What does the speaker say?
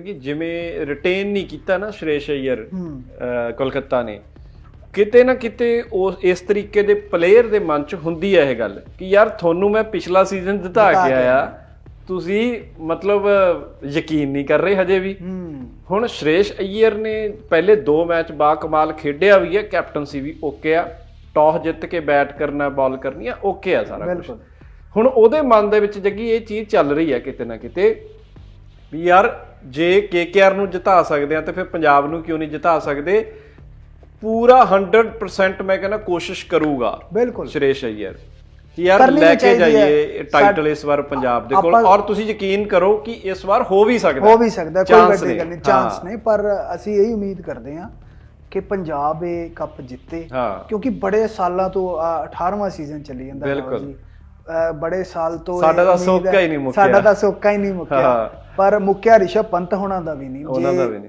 ਕਿ ਜਿਵੇਂ ਰਿਟੇਨ ਨਹੀਂ ਕੀਤਾ ਨਾ ਸ਼੍ਰੇਸ਼ ਅਹ ਕੋਲਕਾਤਾ ਨੇ। ਕਿਤੇ ਨਾ ਕਿਤੇ ਉਸ ਇਸ ਤਰੀਕੇ ਦੇ ਪਲੇਅਰ ਦੇ ਮਨ 'ਚ ਹੁੰਦੀ ਹੈ ਇਹ ਗੱਲ ਕਿ ਯਾਰ ਤੁਹਾਨੂੰ ਮੈਂ ਪਿਛਲਾ ਸੀਜ਼ਨ ਜਿਤਾ ਕੇ ਆਇਆ। ਤੁਸੀਂ ਮਤਲਬ ਯਕੀਨ ਨਹੀਂ ਕਰ ਰਹੇ ਹਜੇ ਵੀ। ਹੁਣ ਸ਼੍ਰੇਸ਼ ਅਈਅਰ ਨੇ ਪਹਿਲੇ ਦੋ ਮੈਚ ਬਾ ਕਮਾਲ ਖੇਡਿਆ ਵੀ ਹੈ ਕੈਪਟਨਸੀ ਵੀ ਓਕੇ ਆ। ਟਾਸ ਜਿੱਤ ਕੇ ਬੈਟ ਕਰਨਾ ਬਾਲ ਕਰਨੀ ਆ ਓਕੇ ਆ ਸਾਰਾ ਕੁਝ ਹੁਣ ਉਹਦੇ ਮਨ ਦੇ ਵਿੱਚ ਜੱਗੀ ਇਹ ਚੀਜ਼ ਚੱਲ ਰਹੀ ਹੈ ਕਿਤੇ ਨਾ ਕਿਤੇ ਵੀ ਯਾਰ ਜੇ ਕੇਕੇਆਰ ਨੂੰ ਜਿਤਾ ਸਕਦੇ ਆ ਤੇ ਫਿਰ ਪੰਜਾਬ ਨੂੰ ਕਿਉਂ ਨਹੀਂ ਜਿਤਾ ਸਕਦੇ? ਪੂਰਾ 100% ਮੈਂ ਕਹਿੰਦਾ ਕੋਸ਼ਿਸ਼ ਕਰੂਗਾ। ਬਿਲਕੁਲ। ਸ਼੍ਰੇਸ਼ ਅਈਅਰ ਕਿ ਯਾਰ ਲੈ ਕੇ। ਜਾਈਏ ਟਾਈਟਲ ਇਸ ਵਾਰ ਪੰਜਾਬ ਦੇ ਕੋਲ। ਔਰ ਤੁਸੀਂ ਯਕੀਨ ਕਰੋ ਕਿ ਇਸ ਵਾਰ ਹੋ ਵੀ ਸਕਦਾ। ਹੋ ਵੀ ਸਕਦਾ ਕੋਈ ਵੱਡੀ ਗੱਲ ਨਹੀਂ ਚਾਂਸ। ਨਹੀਂ ਪਰ ਅਸੀਂ ਇਹੀ ਉਮੀਦ ਕਰਦੇ ਹਾਂ ਕਿ ਪੰਜਾਬ ਇਹ ਕੱਪ ਜਿੱਤੇ। ਕਿਉਂਕਿ ਬੜੇ ਸਾਲਾਂ ਤੋਂ ਆਹ 18ਵਾਂ ਸੀਜ਼ਨ ਚੱਲੀ ਜਾਂਦਾ। ਬਿਲਕੁਲ। ਬੜੇ ਸਾਲ ਤੋਂ ਸਾਡਾ ਤਾਂ ਸੋਕਾ ਹੈ- ਨਹੀਂ ਮੁੱਕਿਆ। ਸਾਡਾ ਤਾਂ ਸੋਕਾ ਹੀ ਨਹੀਂ ਮੁੱਕਿਆ। ਪਰ ਮੁੱਕਿਆ ਰਿਸ਼ਵ ਪੰਤ ਹੋਣਾ ਦਾ ਵੀ ਨਹੀਂ ਉਹਨਾਂ ਦਾ ਵੀ ਨਹੀਂ।